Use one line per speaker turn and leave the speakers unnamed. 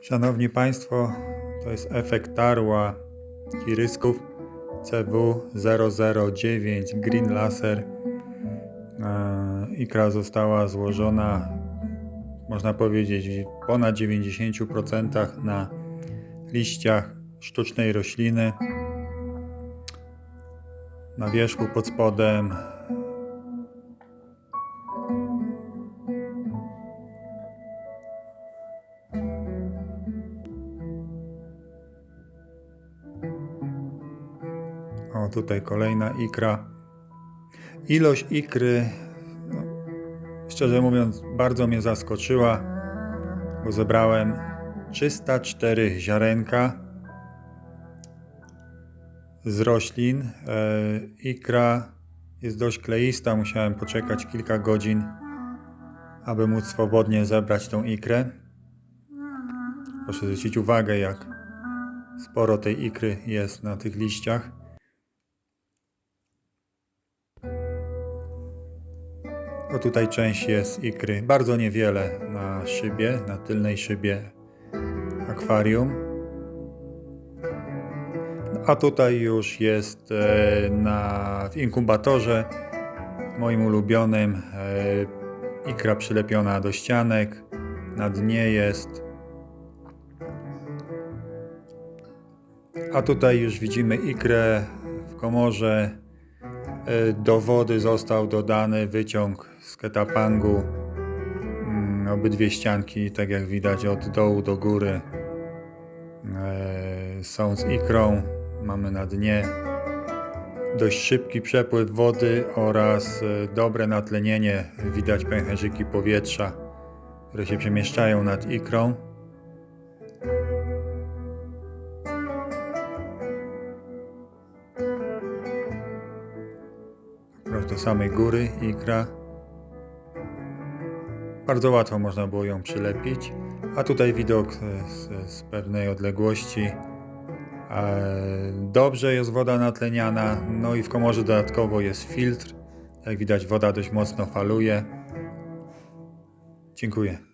Szanowni Państwo, to jest efekt tarła kirysków CW009 Green Laser. E, Ikra została złożona, można powiedzieć, w ponad 90% na liściach sztucznej rośliny. Na wierzchu pod spodem O, tutaj kolejna ikra. Ilość ikry, no, szczerze mówiąc, bardzo mnie zaskoczyła, bo zebrałem 304 ziarenka z roślin. E, ikra jest dość kleista, musiałem poczekać kilka godzin, aby móc swobodnie zebrać tą ikrę. Proszę zwrócić uwagę, jak sporo tej ikry jest na tych liściach. O tutaj część jest ikry, bardzo niewiele na szybie, na tylnej szybie akwarium. A tutaj już jest e, na, w inkubatorze moim ulubionym e, ikra przylepiona do ścianek. Na dnie jest. A tutaj już widzimy ikrę w komorze. E, Do wody został dodany wyciąg z ketapangu. Mm, Obydwie ścianki, tak jak widać, od dołu do góry e, są z ikrą. Mamy na dnie dość szybki przepływ wody oraz e, dobre natlenienie. Widać pęcherzyki powietrza, które się przemieszczają nad ikrą. Aż do samej góry ikra. Bardzo łatwo można było ją przylepić. A tutaj widok z, z pewnej odległości. E, Dobrze jest woda natleniana, no i w komorze dodatkowo jest filtr. Jak widać woda dość mocno faluje. Dziękuję.